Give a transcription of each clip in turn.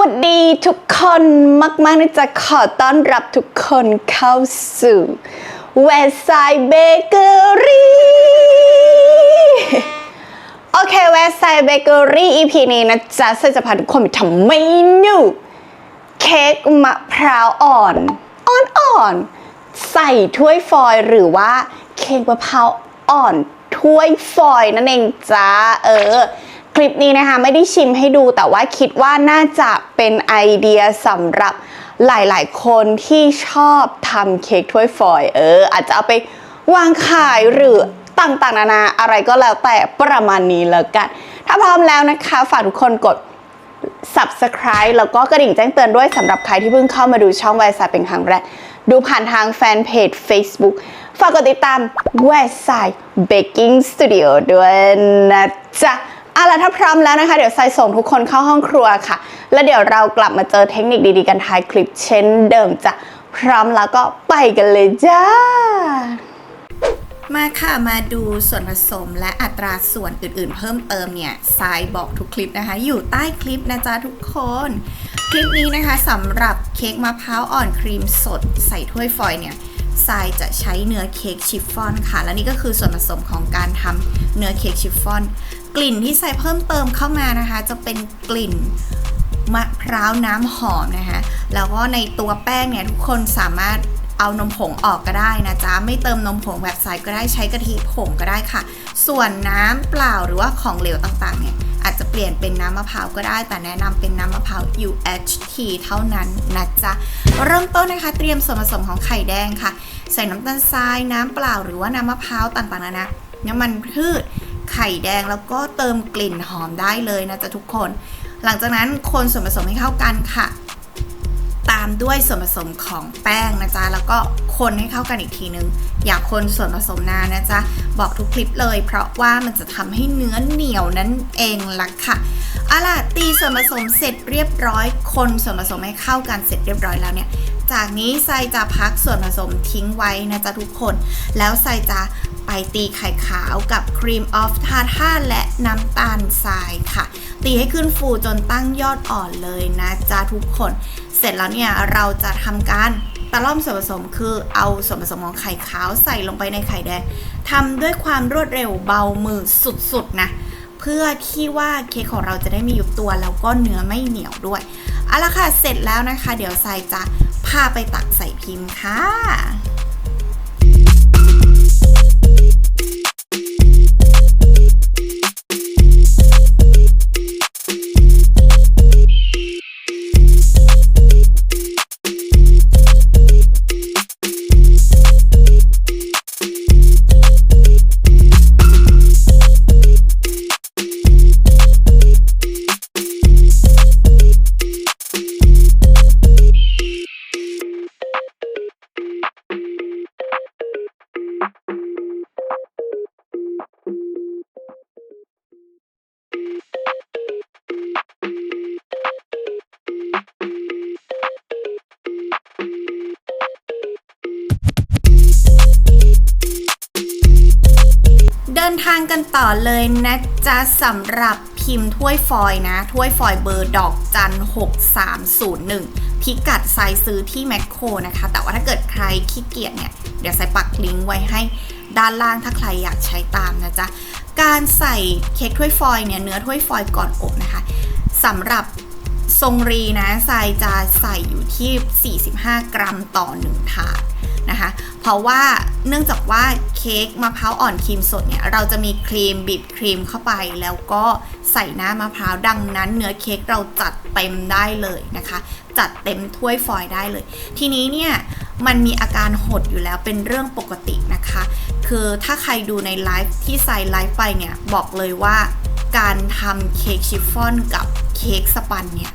วัสดีทุกคนมากๆนะจ๊ะขอต้อนรับทุกคนเข้าสู่ West Side Bakery โอเค West Side Bakery EP นี้นะจ๊ะเซจะพาทุกคนไปทำเมนูเค้กมะพร้าวอ่อนอ่อนๆใส่ถ้วยฟอยหรือว่าเค้กมะพร้าวอ่อนถ้วยฟอยนั่นเองจ้าเออ คลิปนี้นะคะไม่ได้ชิมให้ดูแต่ว่าคิดว่าน่าจะเป็นไอเดียสำหรับหลายๆ คนที่ชอบทำเค้กถ้วยฟอยเออ อาจจะเอาไปวางขายหรือต่างๆ นานาอะไรก็แล้วแต่ประมาณนี้แล้วกัน ถ้าพร้อมแล้วนะคะฝากทุกคนกด subscribe แล้วก็กระดิ่งแจ้งเตือนด้วยสำหรับใครที่เพิ่งเข้ามาดูช่อง w e s t Side เป็นครั้งแรก ดูผ่านทางแฟนเพจ Facebook ฝากกดติดตาม West Side Baking Studio ด้วยนะจ๊ะ เอาล่ะถ้าพร้อมแล้วนะคะ เดี๋ยวใส่ส่งทุกคนเข้าห้องครัวค่ะ แล้วเดี๋ยวเรากลับมาเจอเทคนิคดีๆกันท้ายคลิปเช่นเดิมจ้ะพร้อมแล้วก็ไปกันเลยจ้า มาค่ะมาดูส่วนผสมและอัตราส่วนอื่นๆ เพิ่มเติมเนี่ยทรายบอกทุกคลิปนะคะ อยู่ใต้คลิปนะจ๊ะทุกคน คลิปนี้นะคะสำหรับเค้กมะพร้าวอ่อนครีมสดใส่ถ้วยฟอยล์เนี่ยทรายจะใช้เนื้อเค้กชิฟฟ่อนค่ะ และนี่ก็คือส่วนผสมของการทำเนื้อเค้กชิฟฟ่อน กลิ่นที่ใส่เพิ่มเติมเข้ามานะคะ จะเป็นกลิ่นมะพร้าวน้ำหอมนะคะ แล้วก็ในตัวแป้งเนี่ยทุกคนสามารถเอานมผงออกก็ได้นะจ๊ะ ไม่เติมนมผงแบบใสก็ได้ใช้กะทิผงก็ได้ค่ะ ส่วนน้ำเปล่าหรือว่าของเหลวต่างๆ เนี่ยอาจจะเปลี่ยนเป็นน้ำมะพร้าวก็ได้ แต่แนะนำเป็นน้ำมะพร้าว UHT เท่านั้นนะจ๊ะ เริ่มต้นนะคะ เตรียมส่วนผสมของไข่แดงค่ะ ใส่น้ำตาลทราย น้ำเปล่าหรือว่าน้ำมะพร้าวต่างๆนานาน้ำมันพืช ไข่แดงแล้วก็เติมกลิ่นหอมได้เลยนะจ๊ะทุกคน หลังจากนั้นคนส่วนผสมให้เข้ากันค่ะ ตามด้วยส่วนผสมของแป้งนะจ๊ะแล้วก็คนให้เข้ากันอีกทีนึง อย่าคนส่วนผสมนานนะจ๊ะบอกทุกคลิปเลย เพราะว่ามันจะทำให้เนื้อเหนียวนั่นเองล่ะค่ะ เอาล่ะตีส่วนผสมเสร็จเรียบร้อย คนส่วนผสมให้เข้ากันเสร็จเรียบร้อยแล้วเนี่ย จากนี้ไซจะพักส่วนผสมทิ้งไว้นะจ๊ะทุกคน แล้วไซจะไปตีไข่ขาวกับครีมออฟทาท่าและน้ำตาลทรายค่ะ ตีให้ขึ้นฟูจนตั้งยอดอ่อนเลยนะจ๊ะทุกคน เสร็จแล้วเนี่ยเราจะทำการตะล่อมส่วนผสมคือเอาส่วนผสมของไข่ขาวใส่ลงไปในไข่แดงทำด้วยความรวดเร็วเบามือสุดๆนะ เพื่อที่ว่าเค้กของเราจะได้มียุบตัวแล้วก็เนื้อไม่เหนียวด้วยเอาละค่ะเสร็จแล้วนะคะ เดี๋ยวทรายจะพาไปตักใส่พิมพ์ค่ะางกันต่อเลยนะจ๊ะสำหรับพิมพ์ถ้วยฟอยนะ ถ้วยฟอยเบอร์ดอกจัน 6301 พิกัดไซส์ซื้อที่แมคโครนะคะ แต่ว่าถ้าเกิดใครขี้เกียจเนี่ย เดี๋ยวใส่ปักลิงก์ไว้ให้ด้านล่างถ้าใครอยากใช้ตามนะจ๊ะ การใส่เค้กถ้วยฟอยเนี่ย เนื้อถ้วยฟอยก่อนอบนะคะสำหรับทรงรีนะทรายจะใส่อยู่ที่ 45 กรัมต่อ 1 ถาด นะคะ เพราะว่าเนื่องจากว่าเค้กมะพร้าวอ่อนครีมสดเนี่ยเราจะมีครีมบีบครีมเข้าไป แล้วก็ใส่หน้ามะพร้าวดังนั้น เนื้อเค้กเราจัดเต็มได้เลยนะคะ จัดเต็มถ้วยฟอยล์ได้เลย ทีนี้เนี่ยมันมีอาการหดอยู่แล้วเป็นเรื่องปกตินะคะ คือถ้าใครดูในไลฟ์ที่ใส่ไลฟ์ไปเนี่ยบอกเลยว่าการทำเค้กชิฟฟ่อนกับเค้กสปันเนี่ย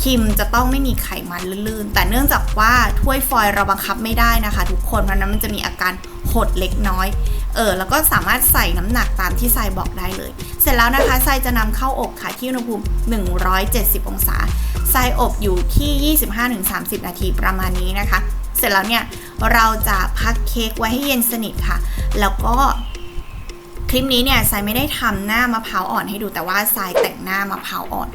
พิมจะต้องไม่มีไขมันลื่นๆ แต่เนื่องจากว่าถ้วยฟอยล์เราบังคับไม่ได้นะคะ ทุกคนเพราะนั้นมันจะมีอาการหดเล็กน้อยเออแล้วก็สามารถใส่น้ำหนักตามที่ทรายบอกได้เลย เสร็จแล้วนะคะทรายจะนำเข้าอบค่ะที่อุณหภูมิ 170 องศาทรายอบอยู่ที่ 25-30 นาทีประมาณนี้นะคะ เสร็จแล้วเนี่ยเราจะพักเค้กไว้ให้เย็นสนิทค่ะ แล้วก็คลิปนี้เนี่ยทรายไม่ได้ทำหน้ามะพร้าวอ่อนให้ดูแต่ว่าทรายแต่งหน้ามะพร้าวอ่อน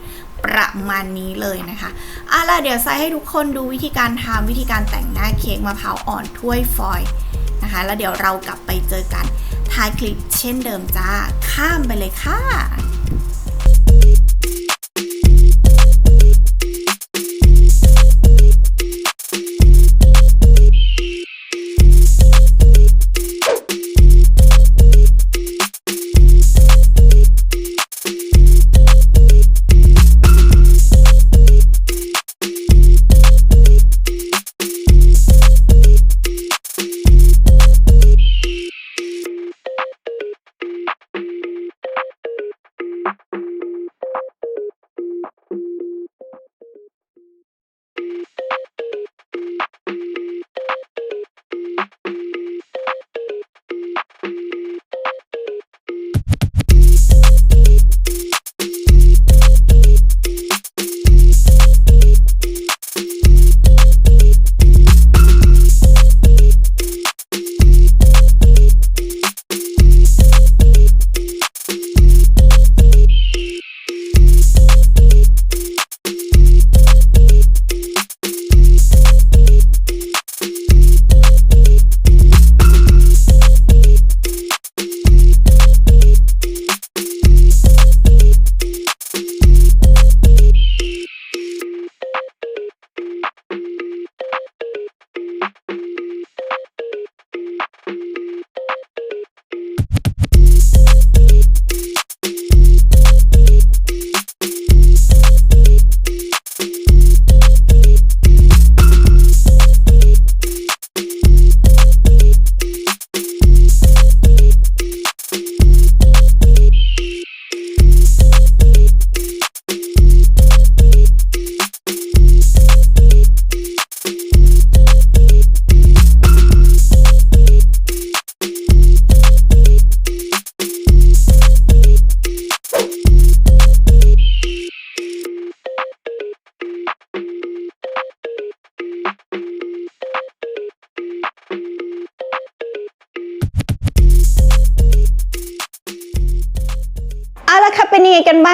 ประมาณนี้เลยนะคะเอะล่ะเดี๋ยวไซให้ทุกคนดูวิธีการทำวิธีการแต่งหน้าเค้กมะพร้าวอ่อนถ้วยฟอยนะคะ แล้วเดี๋ยวเรากลับไปเจอกันท้ายคลิปเช่นเดิมจ้า ข้ามไปเลยค่ะ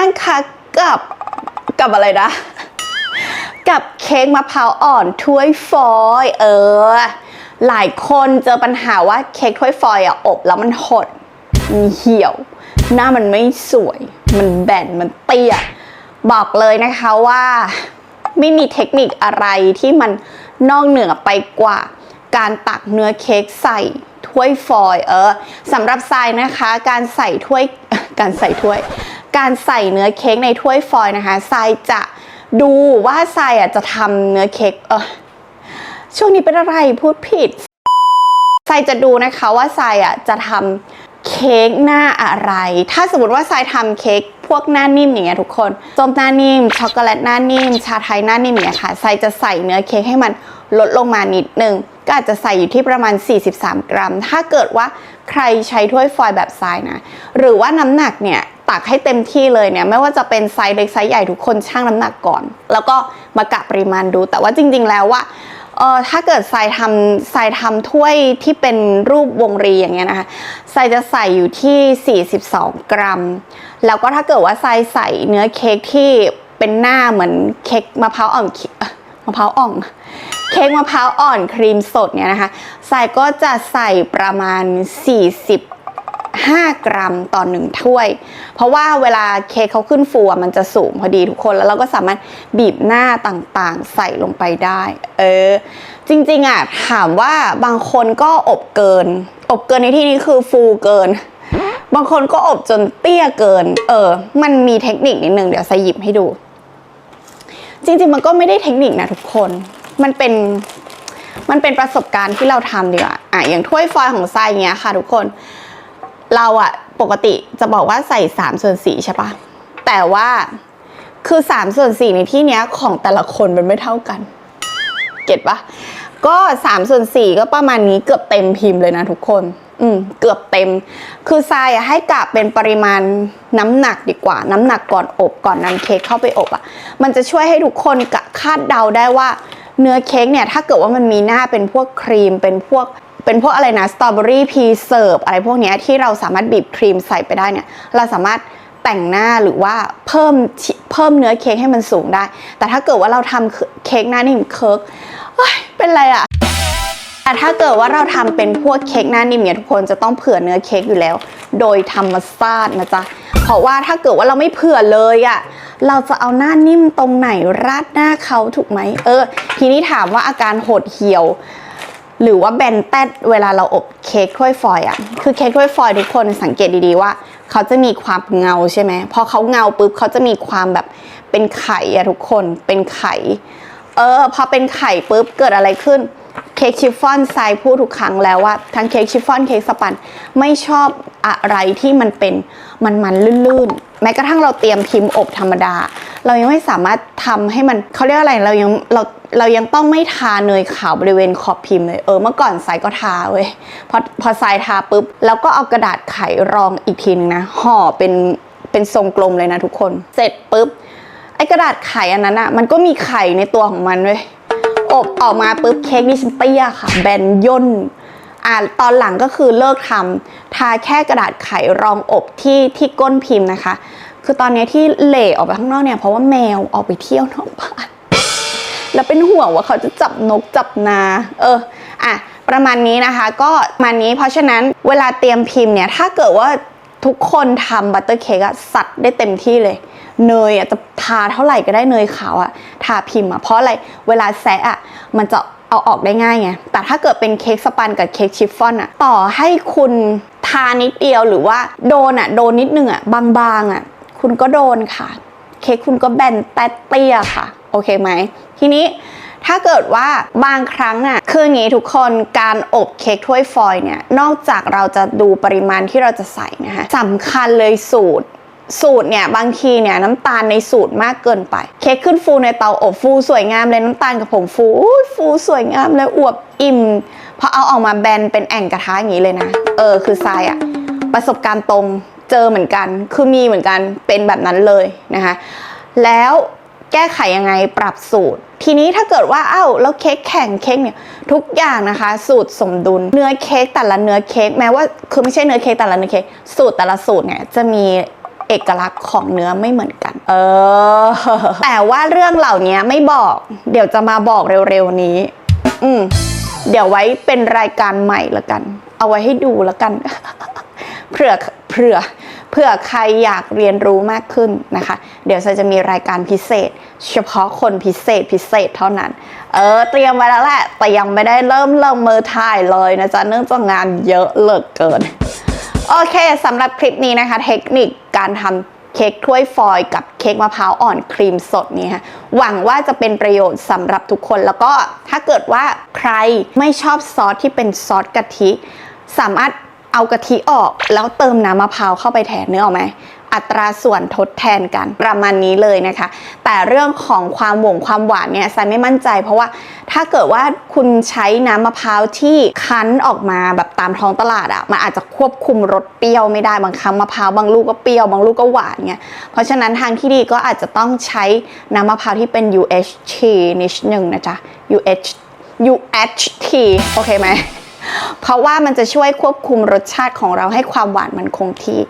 เป็นยังไงกันบ้างคะกับกับอะไรนะ กับเค้กมะพร้าวอ่อนถ้วยฟอยเออ หลายคนเจอปัญหาว่าเค้กถ้วยฟอยอะอบแล้วมันหดมันเหี่ยว หน้ามันไม่สวย มันแบนมันเตี้ย บอกเลยนะคะว่า ไม่มีเทคนิคอะไรที่มันนอกเหนือไปกว่า การตักเนื้อเค้กใส่ถ้วยฟอยเออสำหรับทรายนะคะ การใส่ถ้วยการใส่ถ้วย การใส่เนื้อเค้กในถ้วยฟอยล์นะคะทรายจะดูว่าทรายอะจะทำเนื้อเค้กเออช่วงนี้เป็นอะไรพูดผิดทรายจะดูนะคะว่าทรายอะจะทำ เค้กหน้าอะไร ถ้าสมมติว่าทรายทำเค้กพวกหน้านิ่มอย่างเงี้ยทุกคนส้มหน้านิ่ม ช็อกโกแลตหน้านิ่ม ชาไทยหน้านิ่มอย่างเงี้ยค่ะทรายจะใส่เนื้อเค้กให้มันลดลงมานิดนึง ก็อาจจะใส่อยู่ที่ประมาณ 43 กรัม ถ้าเกิดว่าใครใช้ถ้วยฟอยล์แบบทรายนะ หรือว่าน้ำหนักเนี่ยตักให้เต็มที่เลยเนี่ยไม่ว่าจะเป็นไซส์เล็กไซส์ใหญ่ทุกคนชั่งน้ำหนักก่อน แล้วก็มากะปริมาณดูแต่ว่าจริง ๆ แล้วว่า เออถ้าเกิดทรายทำทรายทำถ้วยที่เป็นรูปวงรีอย่างเงี้ยนะคะทรายจะใส่อยู่ที่ 42 กรัม แล้วก็ถ้าเกิดว่าทรายใส่เนื้อเค้กที่เป็นหน้าเหมือนเค้กมะพร้าวอ่อนมะพร้าวอ่อนเค้กมะพร้าวอ่อนครีมสดเนี่ยนะคะทรายก็จะใส่ประมาณ 40 5 กรัมต่อหนึ่งถ้วย เพราะว่าเวลาเค้กเขาขึ้นฟูมันจะสูงพอดีทุกคนแล้วเราก็สามารถบีบหน้าต่างๆ ใส่ลงไปได้ เออ จริงๆอะถามว่าบางคนก็อบเกิน อบเกินในที่นี้คือฟูเกิน บางคนก็อบจนเตี้ยเกิน เออ มันมีเทคนิคนิดนึงเดี๋ยวใส่หยิบให้ดู จริงๆมันก็ไม่ได้เทคนิคนะทุกคน มันเป็นมันเป็นประสบการณ์ที่เราทำดีกว่าอะอย่างถ้วยฟอยล์ของทรายเงี้ยค่ะทุกคน เราอะปกติจะบอกว่าใส่สามส่วนสี่ใช่ปะแต่ว่าคือสามส่วนสี่ในที่เนี้ยของแต่ละคนมันไม่เท่ากัน เก็ตปะก็สามส่วนสี่ก็ประมาณนี้เกือบเต็มพิมพ์เลยนะทุกคน อืมเกือบเต็ม คือทรายอะให้กะเป็นปริมาณน้ำหนักดีกว่า น้ำหนักก่อนอบก่อนนำเค้กเข้าไปอบอะมันจะช่วยให้ทุกคนกะคาดเดาได้ว่าเนื้อเค้กเนี่ยถ้าเกิดว่ามันมีหน้าเป็นพวกครีมเป็นพวก เป็นพวกอะไรนะสตรอเบอรี่พีเซิร์ฟอะไรพวกนี้ที่เราสามารถบีบครีมใส่ไปได้เนี่ยเราสามารถแต่งหน้าหรือว่าเพิ่มเพิ่มเนื้อเค้กให้มันสูงได้ แต่ถ้าเกิดว่าเราทำเค้กหน้านิ่มเคิร์กเป็นไรอะแต่ถ้าเกิดว่าเราทำเป็นพวกเค้กหน้านิ่มเนี่ยทุกคนจะต้องเผื่อเนื้อเค้กอยู่แล้ว โดยธรรมชาตินะจ๊ะ เพราะว่าถ้าเกิดว่าเราไม่เผื่อเลยอะ่ะเราจะเอาหน้านิ่มตรงไหนราดหน้าเขาถูกไหมเออ ทีนี้ถามว่าอาการหดเหี่ยว หรือว่าแบนแตดเวลาเราอบเค้กถ้วยฟอยล์อะคือเค้กถ้วยฟอยล์ทุกคนสังเกตดีๆว่า เขาจะมีความเงาใช่ไหมพอเขาเงาปุ๊บเขาจะมีความแบบเป็นไข่อะทุกคนเป็นไข่เออพอเป็นไข่ปุ๊บเกิดอะไรขึ้นเค้กชิฟฟ่อนทรายพูดทุกครั้งแล้วว่าทั้งเค้กชิฟฟ่อนเค้กสปันไม่ชอบอะไรที่มันเป็นมันมันลื่นๆ แม้กระทั่งเราเตรียมพิมพ์อบธรรมดา เรายังไม่สามารถทำให้มันเขาเรียกอะไรเรายังเราเรายังต้องไม่ทาเนยขาวบริเวณขอบพิมพ์เลยเออเมื่อก่อนทรายก็ทาเว้ยพอพอทรายทาปุ๊บแล้วก็เอากระดาษไขรองอีกทีนึงนะห่อเป็นเป็นทรงกลมเลยนะทุกคน เสร็จปุ๊บไอ้กระดาษไขอันนั้นอะมันก็มีไข่ในตัวของมันเว้ยอบออกมาปุ๊บเค้กนี่ฉันเตี้ยค่ะ แบนย่นอ่าตอนหลังก็คือเลิกทำทาแค่กระดาษไขรองอบที่ที่ก้นพิมพ์นะคะ คือตอนนี้ที่เหล่ออกไปข้างนอกเนี่ยเพราะว่าแมวออกไปเที่ยวนอกบ้านแล้วเป็นห่วงว่าเขาจะจับนกจับนา เอออะประมาณนี้นะคะก็มานี้เพราะฉะนั้นเวลาเตรียมพิมพ์เนี่ยถ้าเกิดว่าทุกคนทำบัตเตอร์เค้กอะสัดได้เต็มที่เลย เนยอะจะทาเท่าไหร่ก็ได้เนยขาวอะทาพิมพ์อะเพราะอะไรเวลาแซะอะมันจะเอาออกได้ง่ายไงแต่ถ้าเกิดเป็นเค้กสปันกับเค้กชิฟฟ่อนอะต่อให้คุณทานิดเดียวหรือว่าโดนอะโดนนิดนึงอะบางๆอะ คุณก็โดนค่ะ เค้กคุณก็แบนแตเตี้ยค่ะ โอเคไหม ทีนี้ถ้าเกิดว่าบางครั้งอะคืออย่างนี้ทุกคนการอบเค้กถ้วยฟอยเนี่ย นอกจากเราจะดูปริมาณที่เราจะใส่นะคะสำคัญเลยสูตรสูตรเนี่ยบางทีเนี่ยน้ำตาลในสูตรมากเกินไป เค้กขึ้นฟูในเตาอบฟูสวยงามเลยน้ำตาลกับผงฟูฟูสวยงามเลยอวบอิ่มพอเอาออกมาแบนเป็นแอ่งกระทะอย่างนี้เลยนะ เออคือทรายอะประสบการณ์ตรง เจอเหมือนกัน คือมีเหมือนกันเป็นแบบนั้นเลยนะคะ แล้วแก้ไขยังไงปรับสูตร ทีนี้ถ้าเกิดว่าอ้าวแล้วเค้กแข็งเค้กเนี่ยทุกอย่างนะคะ สูตรสมดุล เนื้อเค้กแต่ละเนื้อเค้กแม้ว่าคือไม่ใช่เนื้อเค้กแต่ละเนื้อเค้กสูตรแต่ละสูตรเนี่ยจะมีเอกลักษณ์ของเนื้อไม่เหมือนกัน เออ แต่ว่าเรื่องเหล่านี้ไม่บอก เดี๋ยวจะมาบอกเร็วๆนี้ อืม เดี๋ยวไว้เป็นรายการใหม่ละกัน เอาไว้ให้ดูละกัน เผื่อ เผื่อเผื่อใครอยากเรียนรู้มากขึ้นนะคะ เดี๋ยวจะมีรายการพิเศษ เฉพาะคนพิเศษพิเศษเท่านั้น เออเตรียมไว้แล้วแหละ แต่ยังไม่ได้เริ่มลงมือถ่ายเลยนะจ๊ะเนื่องจากงานเยอะเหลือเกิน โอเคสำหรับคลิปนี้นะคะ เทคนิคการทำเค้กถ้วยฟอยล์กับเค้กมะพร้าวอ่อนครีมสดนี่ค่ะหวังว่าจะเป็นประโยชน์สำหรับทุกคน แล้วก็ถ้าเกิดว่าใครไม่ชอบซอสที่เป็นซอสกะทิ สามารถ เอากะทิออกแล้วเติมน้ำมะพร้าวเข้าไปแทนเนื้อออกไหมอัตราส่วนทดแทนกันประมาณนี้เลยนะคะ แต่เรื่องของความหวงความหวานเนี่ยสายไม่มั่นใจ เพราะว่าถ้าเกิดว่าคุณใช้น้ำมะพร้าวที่คั้นออกมาแบบตามท้องตลาดอะ่ะมันอาจจะควบคุมรสเปรี้ยวไม่ได้บางครั้งมะพร้าวบางลูกก็เปรี้ยวบางลูกก็หวานเงี้ยเพราะฉะนั้นทางที่ดีก็อาจจะต้องใช้น้ำมะพร้าวที่เป็น UHT นิดนึงนะจ๊ะ UH UHT โอเคไหม เพราะว่ามันจะช่วยควบคุมรสชาติของเราให้ความหวานมันคงที่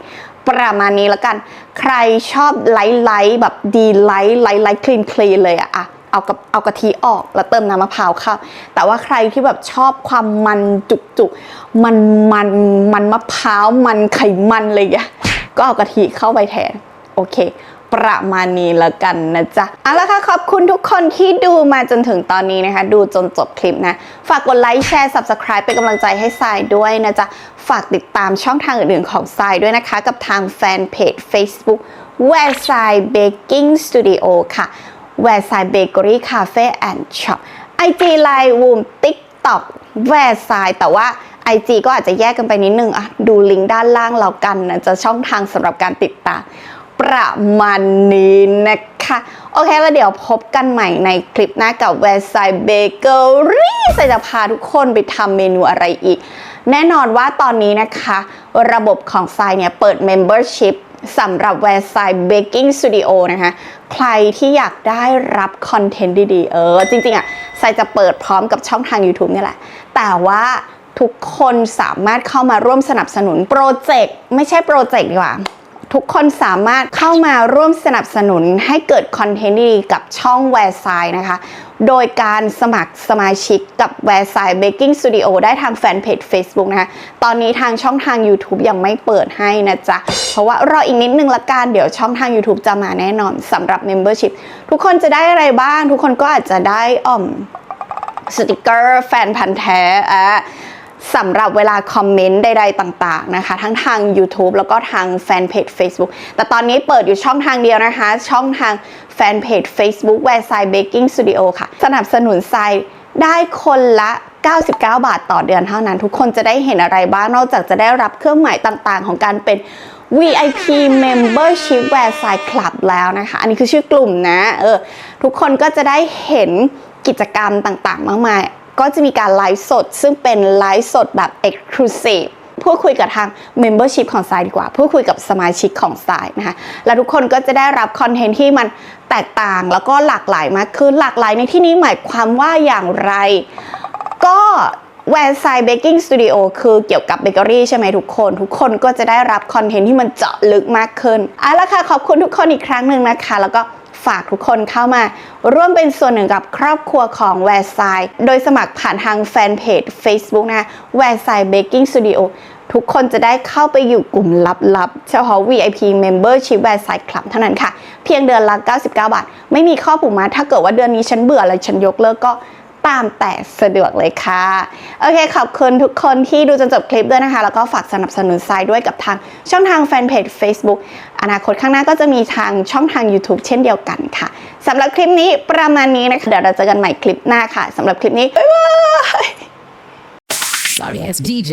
ประมาณนี้แล้วกัน ใครชอบไลท์ไลท์แบบดีไลท์ไลท์ไลท์คลีนคลีนเลยอะอะเอากับเอากะทิออกแล้วเติมน้ำมะพร้าวเข้า แต่ว่าใครที่แบบชอบความมันจุกจุกมันมันมันมะพร้าวมันไขมันเลยอะก็เอากะทิเข้าไปแทน โอเค ประมาณนี้แล้วกันนะจ๊ะเอาละค่ะขอบคุณทุกคนที่ดูมาจนถึงตอนนี้นะคะ ดูจนจบคลิปนะ ฝากกดไลค์แชร์ subscribe เป็นกำลังใจให้ทรายด้วยนะจ๊ะ ฝากติดตามช่องทางอื่นๆของทรายด้วยนะคะ กับทางแฟนเพจ Facebook w e r e s i d e Baking Studio ค่ะ w e r e s i d e Bakery Cafe and Shop IG Line Woom TikTok w e r e s i d e แต่ว่า IG ก็อาจจะแยกกันไปนิดนึงอะดูลิงก์ด้านล่างเรากันนะจะช่องทางสำหรับการติดตาม ประมาณนี้นะคะ โอเคแล้วเดี๋ยวพบกันใหม่ในคลิปหน้ากับ w e s t Side Bakery ใส่จะพาทุกคนไปทำเมนูอะไรอีก แน่นอนว่าตอนนี้นะคะ ระบบของทรายเนี่ยเปิด Membership สำหรับ w e s t Side Baking Studio นะคะ ใครที่อยากได้รับคอนเทนต์ดีๆ เออ จริงๆอะทรายจะเปิดพร้อมกับช่องทาง YouTube นี่แหละ แต่ว่าทุกคนสามารถเข้ามาร่วมสนับสนุนโปรเจกต์ไม่ใช่โปรเจกต์ดีกว่า ทุกคนสามารถเข้ามาร่วมสนับสนุนให้เกิดคอนเทนต์ดีกับช่องแวร์ไซนะคะ โดยการสมัครสมาชิกกับแวร์ไซเบกกิ้งสตูดิโอได้ทางแฟนเพจ Facebook นะคะ ตอนนี้ทางช่องทาง YouTube ยังไม่เปิดให้นะจ๊ะ เพราะว่ารออีกนิดนึงละกันเดี๋ยวช่องทาง YouTube จะมาแน่นอนสำหรับ Membership ทุกคนจะได้อะไรบ้าง ทุกคนก็อาจจะได้อ่อมสติกเกอร์แฟนพันธ์แท้อะ สำหรับเวลาคอมเมนต์ใดๆต่างๆนะคะ ทั้งทาง YouTube แล้วก็ทางแฟนเพจ Facebook แต่ตอนนี้เปิดอยู่ช่องทางเดียวนะคะ ช่องทางแฟนเพจ Facebook แวร์ไซเบกกิ้งสตูดิโอค่ะ สนับสนุนไซได้คนละ99 บาทต่อเดือนเท่านั้น ทุกคนจะได้เห็นอะไรบ้าง นอกจากจะได้รับเครื่องหมายต่างๆ ของการเป็น VIP Membership w e r e s i d e Club แล้วนะคะ อันนี้คือชื่อกลุ่มนะ เออ ทุกคนก็จะได้เห็นกิจกรรมต่างๆ มากมาย ก็จะมีการไลฟ์สด ซึ่งเป็นไลฟ์สดแบบ Exclusive พูดคุยกับทาง Membership ของ s ายดีกว่า พูดคุยกับสมาชิกของ s ายนะคะ แล้วทุกคนก็จะได้รับคอนเทนต์ที่มันแตกต่างแล้วก็หลากหลายมากขึ้นหลากหลายในที่นี้หมายความว่าอย่างไร ก็แวร์ไซเบกกิ้งสตูดิโอคือเกี่ยวกับเบเกอรี่ใช่ไหมทุกคน ทุกคนก็จะได้รับคอนเทนต์ที่มันเจาะลึกมากขึ้นเอาละค่ะ ขอบคุณทุกคนอีกครั้งหนึ่งนะคะ แล้วก็ ฝากทุกคนเข้ามา ร่วมเป็นส่วนหนึ่งกับครอบครัวของแวร์ไซโดยสมัครผ่านทางแฟนเพจ Facebook นะแวร์ไซเบกกิ้งสตูดิโอทุกคนจะได้เข้าไปอยู่กลุ่มลับๆ เฉพาะ VIP Membership แวร์ไซคลับเท่านั้นค่ะ เพียงเดือนละ 99 บาท ไม่มีข้อผูกมัดถ้าเกิดว่าเดือนนี้ฉันเบื่อแล้วฉันยกเลิกก็ ตามแต่สะดวกเลยค่ะ โอเค ขอบคุณทุกคนที่ดูจนจบคลิปด้วยนะคะ แล้วก็ฝากสนับสนุนทรายด้วยกับทางช่องทางแฟนเพจ Facebook อนาคตข้างหน้าก็จะมีทางช่องทาง YouTube เช่นเดียวกันค่ะสำหรับคลิปนี้ประมาณนี้นะคะ เดี๋ยวเราเจอกันใหม่คลิปหน้าค่ะสำหรับคลิปนี้บ๊ายบาย Sorry ass DJ.